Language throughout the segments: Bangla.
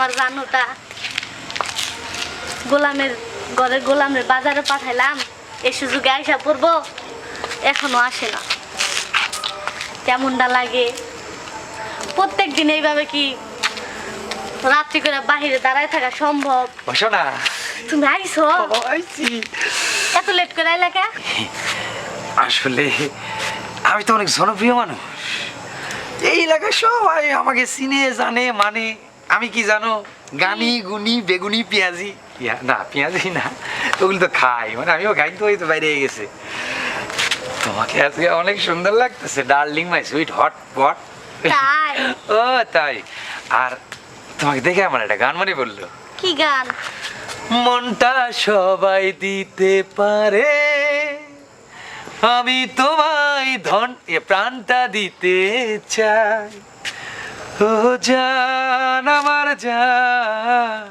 আমার জানুটা। গোলামের ঘরের গোলামের বাজারে পাঠাইলাম এই সুযোগে আইসা পড়ব এখনও আসে না। কেমনটা লাগে? প্রত্যেক দিন এইভাবে কি রাত্রি করে বাহিরে দাঁড়ায় থাকা সম্ভব? বসো না। তুমি আইছো এত লেট করে আইলা কে? আসলে আমি তো অনেক জনপ্রিয় মানুষ। এই এলাকায় সবাই আমাকে চিনে জানে মানে আমি কি জানো? গানি গুনি বেগুনি পেঁয়াজি। না পেঁয়াজি না। ওগুলো তো খাই। মানে আমিও খাই তো ওই তো বাইরে গেছে। তোমাকে আজকে অনেক সুন্দর লাগতেছে darling my sweet hot pot. ও তাই। আর তোমাকে দেখে আমার একটা গান মনে পড়ল। কি গান? মনটা সবাই দিতে পারে। আমি তোমায় ধন এ প্রাণটা দিতে চাই। ও জান আমার জান।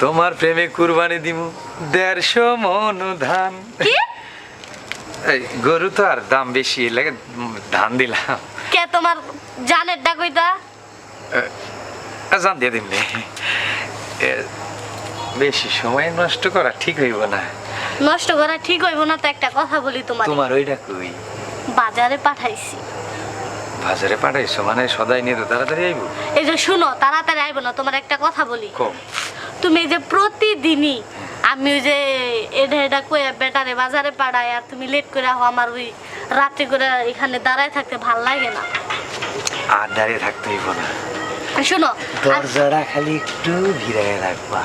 তোমার প্রেমে কুরবানি দিমু দেড়শো মন ধান। এই, গরু তো আর দাম বেশি লাগে ধান দিলাম। কে তোমার জানের ডাকইতা জান দিয়ে দিমনি। এ, বেশি সময় নষ্ট করা ঠিক হইব না। নষ্ট করা ঠিক হইব না তো একটা কথা বলি তোমার। তোমার ওইটা কই? বাজারে পাঠাইছি। বাজারে পাঠাইছো মানে সদাই নিয়ে তো তাড়াতাড়ি আইব। এই যে শুনো তাড়াতাড়ি আইব না তোমার একটা কথা বলি। তুমি এই যে প্রতিদিনই আমি ওই যে এটা এটা কয়ে বেটারে বাজারে পাঠাই আর তুমি লেট করে আহো আমার ওই রাত্রি করে এখানে দাঁড়ায় থাকতে ভালো লাগে না। আর দাঁড়িয়ে থাকতে হইব না। শুনো দরজাটা খালি একটু ভিড়ায় রাখবা।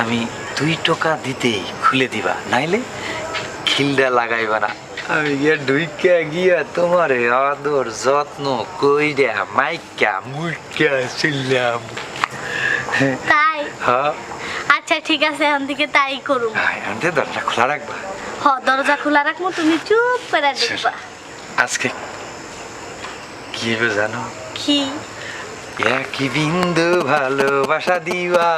আমি দুই টাকা দিতেই খুলে দিবা নাইলে খিলটা লাগাইবা না। আমি গিয়া ঢুইকা গিয়া তোমার আদর যত্ন কইরা মাইকা মুইকা চিল্লাম তাই? হ্যাঁ। আচ্ছা ঠিক আছে এখন থেকে তাই করুম আনতে দরজা খোলা রাখবা? হ দরজা খোলা রাখব তুমি চুপ করে দেখবা। আজকে কি হবে জানো? কি? একই বিন্দু ভালোবাসা দিবা।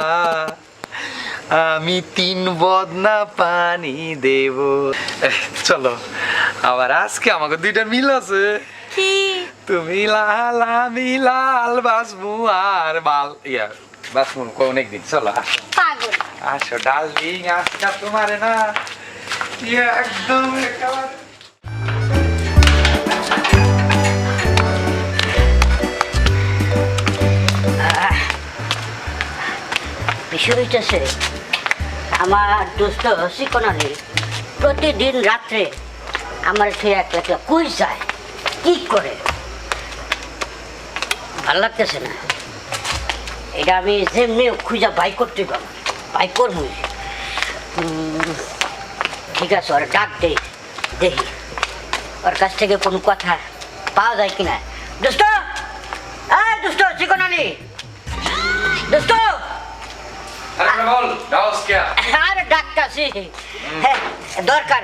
আমি তিন বদনা পানি দেব। চলো। আবার আজকে আমাকে দুইটা মিল আছে। কি? তুমি লাল আমি লাল বাসমু আর বাল। ইয়া বাসমু অনেক দিন চলো আসো। পাগল। আসো ডার্লিং আজকে তোমার না। ইয়া একদম একেবারে। আমার দোস্ত শিকনালি প্রতিদিন রাত্রে আমার ঠিক একলা একলা কই যায়? কি করে? ভালো লাগতেছে না। এটা আমি যেমনি খুঁজা বাই করতে পারব। বাই করব ঠিক আছে ওর ডাক দে। দেখি। ওর কাছ থেকে কোনো কথা পাওয়া যায় কিনা? দোস্ত আরে আরে হ্যাঁ, দরকার।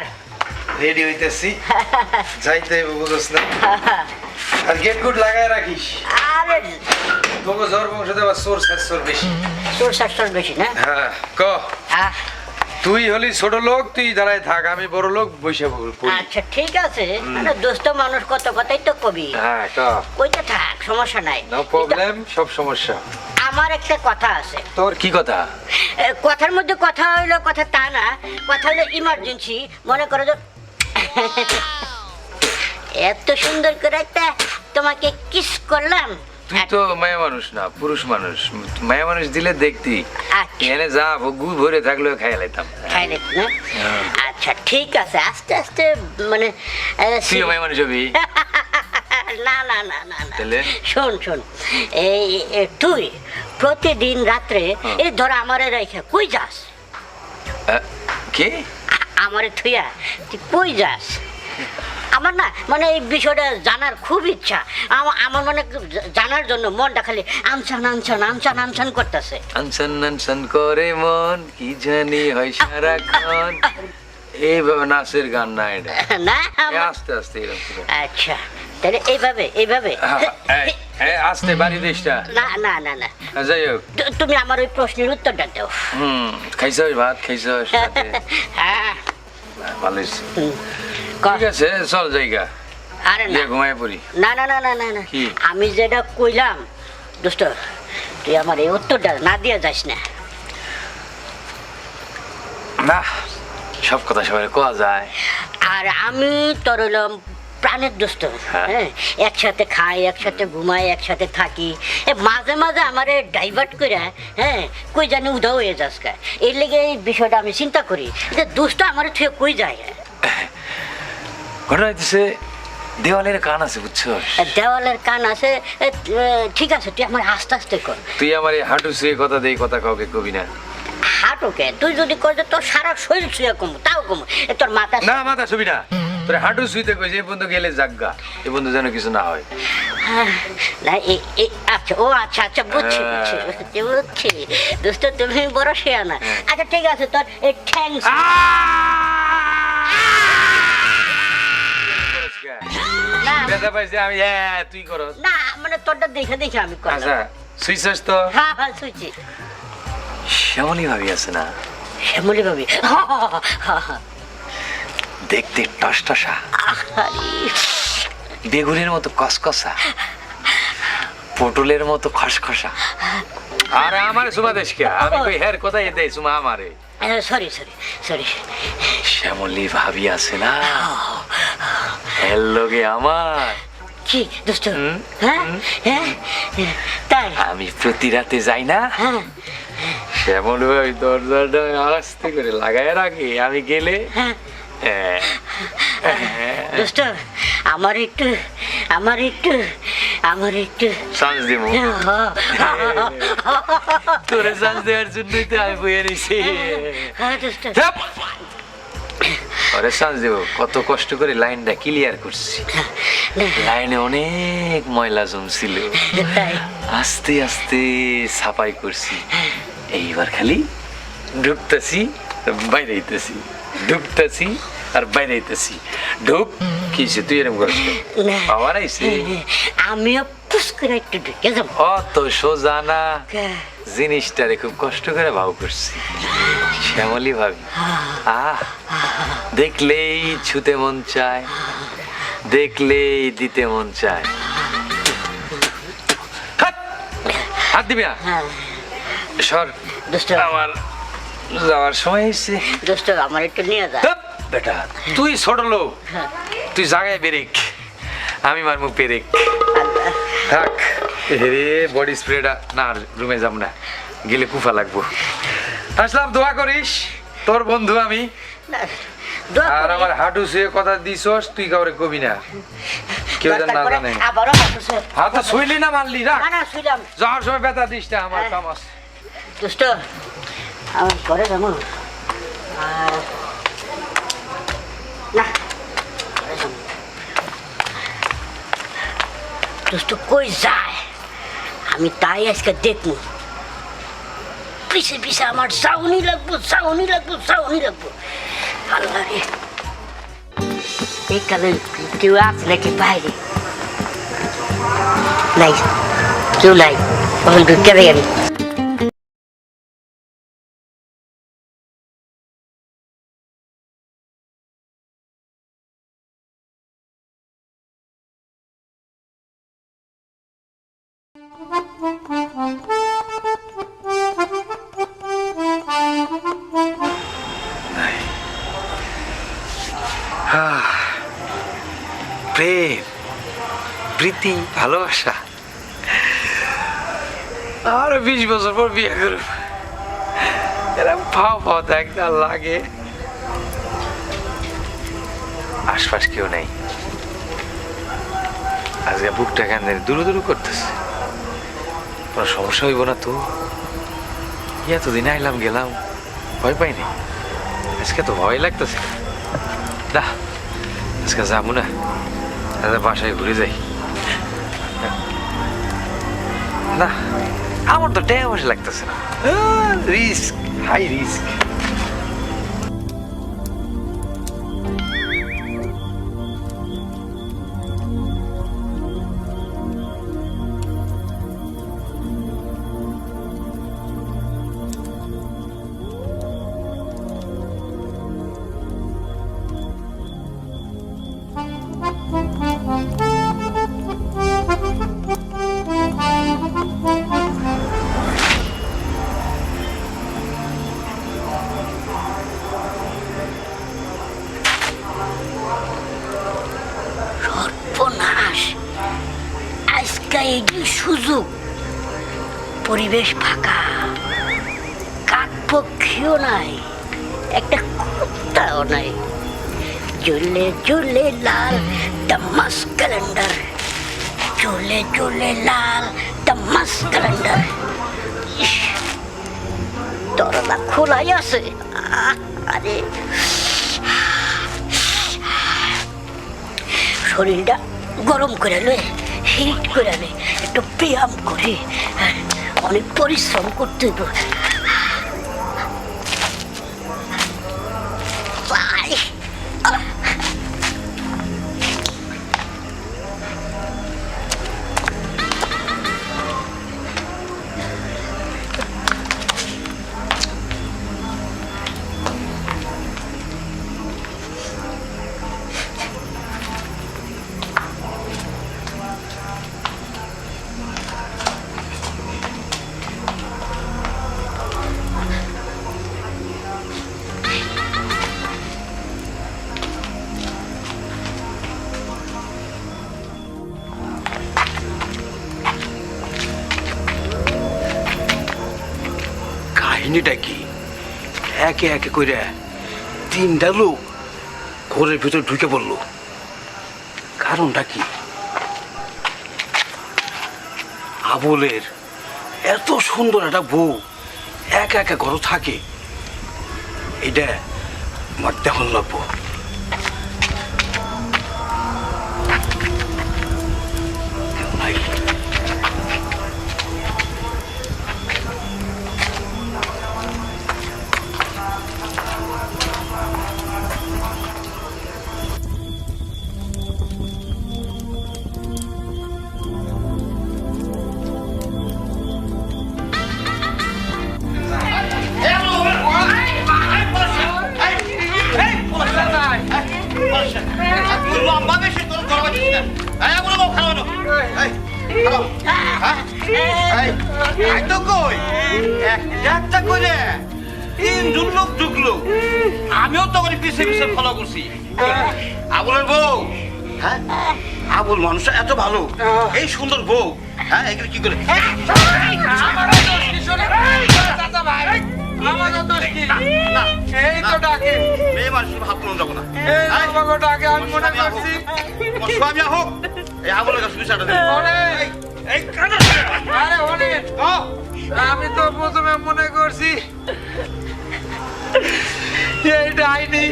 রেডি হইতেছি। যাইতে হইব বুঝছ না। আর গেট গুড লাগায় রাখিস। আরে। তোকে জ্বর বংশ দেওয়া সোর সাতশোর বেশি। তোর শাস্ত্র বেশি না? হ্যাঁ ক। তুই হলি ছোট লোক তুই দাঁড়ায় থাক আমি বড় লোক বসে আচ্ছা ঠিক আছে। মানে দোস্ত মানুষ কত কথাই তো কবি। হ্যাঁ কইতে থাক সমস্যা নাই। নো প্রবলেম সব সমস্যা। আমার একটা কথা আছে। তোর কি কথা? কথার মধ্যে কথা হইল কথা তা না কথা হলো ইমার্জেন্সি মনে করো যে এত সুন্দর করে একটা তোমাকে কিস করলাম। তুই তো মায়া মানুষ না পুরুষ মানুষ। মায়া মানুষ দিলে দেখতি। আচ্ছা। এনে যা গু ভরে থাকলেও খাই লাইতাম। খাই না? হ্যাঁ। আচ্ছা ঠিক আছে আস্তে আস্তে মানে মায়া মানুষ হবি? না না না না শোন শোন। এই তুই প্রতিদিন রাত্রে হ্যাঁ। এই ধর আমারে রেখে কই যাস? কি? আমারে থুইয়া তুই কই যাস? আমার না মানে এই বিষয়টা জানার খুব ইচ্ছা। আমা- আমার মানে জানার জন্য মনটা খালি আমছান আমছান আমছান আমছান করতেছে। আনসান আনসান করে মন কি জানি হয় সারাক্ষণ। এইভাবে নাচের গান না এটা? না আস্তে আস্তে আচ্ছা তাহলে এইভাবে এইভাবে। এই, এই, আস্তে বাড়ি দেশটা না না না না। যাই হোক। তুমি আমার ওই প্রশ্নের উত্তরটা দাও। হুম খাইছস ভাত খাইছস সাথে? হ্যাঁ। ভালো হয়েছে। হুম। ক- ঠিক আছে চল জায়গা আরে না ঘুমাই পড়ি না না না না না না কি? আমি যেটা কইলাম দোস্ত তুই আমার এই উত্তরটা না দিয়ে যাস না না সব কথা সবাই কোয়া যায় আর আমি তোর প্রাণের দোস্ত। হ্যাঁ। হ্যাঁ একসাথে খাই একসাথে ঘুমাই একসাথে থাকি। মাঝে মাঝে আমার ডাইভার্ট করে হ্যাঁ কই জানি উধাও হয়ে যাস কা। এর লেগে এই বিষয়টা আমি চিন্তা করি যে দোস্ত আমার থুয়ে কই যায়? ঘটনা হইতেছে দেওয়ালের কান আছে বুঝছ দেওয়ালের কান আছে ঠিক আছে তুই আমার আস্তে আস্তে কর। তুই আমার এই হাঁটু শুয়ে কথা দেই কথা কাউকে কবি না। হাঁটুকে তুই যদি কর তোর সারা শরীর ছুঁয়ে কমু তাও কমু। তোর মাথা না মাথা ছবি না। তোর হাঁটু শুইতে কই যে বন্ধু গেলে জাগগা এ বন্ধু যেন কিছু না হয়। হ্যাঁ, না আচ্ছা ও আচ্ছা আচ্ছা বুঝছি বুঝছি হ্যাঁ। বুঝছি বুঝছি দোস্ত তুমি বড় শেয়ানা। আচ্ছা ঠিক আছে তোর এই পাইছে আমি হ্যাঁ তুই না মানে তোরটা দেখে দেখে আমি করলাম। আচ্ছা তো? হ্যাঁ হ্যাঁ শ্যামলি ভাবি আছে না? শ্যামলি ভাবি। হ্যাঁ, হ্যাঁ, হ্যাঁ, হ্যাঁ। দেখতে টসটসা। বেগুনের মতো কসকসা। পটলের মতো খসখসা। আর আমার সুমা দেশকে আমি কই হের কোথায় দেই সুমা আমারে? Sorry sorry sorry. শ্যামলি ভাবি আছে না? হের লগে আমার। কি দোস্ত হ্যাঁ হ্যাঁ তাই? আমি প্রতি রাতে যাই না? হ্যাঁ। শ্যামল ভাই দরজাটা আস্তে করে লাগায় রাখি আমি গেলে হ্যাঁ হ্যাঁ, হ্যাঁ, দোস্ত আমার একটু আমার একটু আমার একটু। চান্স দিব হ্যাঁ তোরে চান্স দেওয়ার জন্যই তো আমি বইয়ে নিছি। ধ্যাপ! ওরে চান্স দেব কত কষ্ট করে লাইনটা ক্লিয়ার করছি। লাইনে অনেক ময়লা জমছিল। আস্তে আস্তে সাফাই করছি। এইবার খালি ঢুকতেছি বাইরে হইতেছি ঢুকতেছি আর বাইরে হইতেছি ঢুক কিসে তুই এরকম। আবার আইসি আমিও পুস করে একটু ঢুকে যাব। অত সোজা না। জিনিসটারে খুব কষ্ট করে ভাব করছি। শ্যামলি ভাবি। আহ দেখলেই ছুতে মন চায়। দেখলেই দিতে মন চায়। হাত! দিবি না? হ্যাঁ। সর। আমার যাওয়ার সময় এসছে। দোস্ত আমার একটু নিয়ে যা। বেটা তুই ছোট লোক। তুই জাগায় বেরেক। আমি মারমু পেরেক। থাক। রে বডি স্প্রেটা না রুমে যাব না। গেলে কুফা লাগবো। আসলাম দোয়া করিস। তোর বন্ধু আমি। আর আমার হাঁটু শুয়ে কথা দিছস তুই কাউরে কবি না। কেউ যেন না জানে। হাত শুইলি না মারলি না? যাওয়ার সময় ব্যথা দিস না আমার হ্যাঁ। কামাস দোস্ত আমার ঘরে যাব আর না ঘরে যাব। দোস্ত কই যায় আমি তাই আজকে দেখব পিছে পিছে আমার সাউনি লাগবো সাউনি লাগবো সাউনি লাগবো আল্লাহ রে এই কালে কেউ আছে নাকি বাইরে নাই কেউ প্রীতি, ভালোবাসা? আর বিশ বছর পর বিয়ে করব। এরকম ফাও ফাও একটা লাগে। আশপাশ কেউ নেই। আজকে বুকটা কেন জানি দুরু দুরু করতেছে। কোনো সমস্যা হইব না তো। এতদিন আইলাম, গেলাম, ভয় পাইনি আজকে তো ভয় লাগতেছে। দা আজকে যাব না। আজকে বাসায় ঘুরে যাই। না আমার তো বসে লাগতেছে না। রিস্ক হাই রিস্ক জ্বলে লাল তামাস ক্যালেন্ডার জ্বলে জ্বলে লাল তামাস ক্যালেন্ডার ইস, দরজা খোলাই আছে। আরে শরীরটা গরম করে লয়ে হিট করে লয়ে একটু ব্যায়াম করে। হ্যাঁ, অনেক পরিশ্রম করতে কাহিনীটা কি? একে একে করে তিনটা লোক ঘরের ভিতরে ঢুকে পড়ল। কারণটা কি? আবলের এত সুন্দর একটা বউ একা একা ঘর থাকে, এটা আমার দেখুন লাগবো। তো কই একটা ঢুকলো আমিও তো করে পিছে পিছে ফলো করছি আবুলের বউ হ্যাঁ আবুল মানুষ এত ভালো এই সুন্দর বউ হ্যাঁ এগুলো কি করে মেয়ে মানুষ যাব না হোক, আমি তো প্রথমে মনে করছি ডাইনি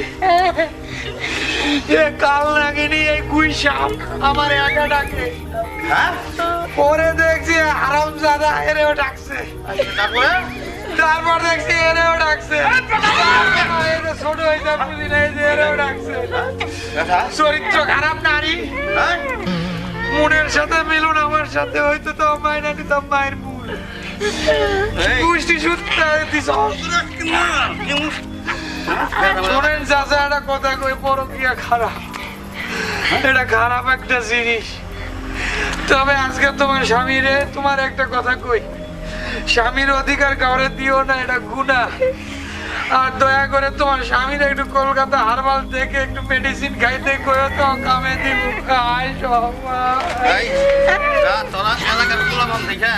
কাল নাগিনি এই কুই সাপ আমার একা ডাকে। হ্যাঁ? পরে দেখছি আরাম জাদা এরেও ডাকছে। তারপর? দেখছি এরেও ডাকছে। ছোট হয়েছে বুঝি নাই যে এরেও ডাকছে। চরিত্র খারাপ নারী। হ্যাঁ? মনের সাথে মিলুন আমার সাথে হয়তো তো মাইনা নিতাম মায়ের এই। পুষ্টি সূত্র দিছ শোনেন চাচা একটা কথা কই পরকিয়া খারাপ। এটা খারাপ একটা জিনিস। তবে আজকে তোমার স্বামীরে তোমার একটা কথা কই। স্বামীর অধিকার কাউরে দিও না এটা গুণা আর দয়া করে তোমার স্বামীর একটু কলকাতা হারবাল থেকে একটু মেডিসিন খাইতে কইও তো কামে দিব খাই সব। তোরা এলাকার তোলা দেখে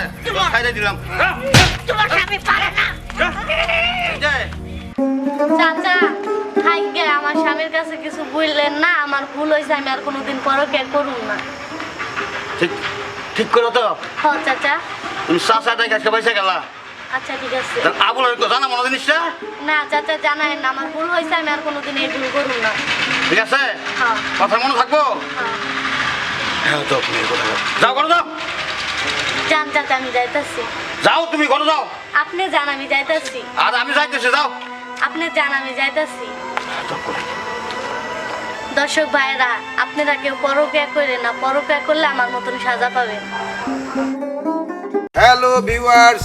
খাইতে দিলাম। তোমার স্বামী পারে না। চাচা থাকবে আমার স্বামীর কাছে কিছু বললেন না আমার ভুল হয়েছে আমি আর কোনোদিন পরকে করুন না। ঠিক ঠিক করে তো। হ চাচা। তুমি গাছকে পয়সা গেলা। আচ্ছা ঠিক আছে। আবুল জানা মনে জিনিসটা না? চাচা জানাই না আমার ভুল হয়েছে আমি আর কোনোদিন এই ভুল করুন না। ঠিক আছে? হ্যাঁ। কথা মনে থাকব? হ্যাঁ। হ্যাঁ তো যাও ঘরে যাও। যান চাচা আমি যাইতাছি। যাও তুমি ঘরে যাও। আপনি যান আমি যাইতাছি। আর আমি যাইতেছি যাও। আপনি যান আমি যাইতাছি। দর্শক ভাইরা আপনারা কেউ পরকিয়া করে না পরকিয়া করলে আমার মতন সাজা পাবেন। Hello viewers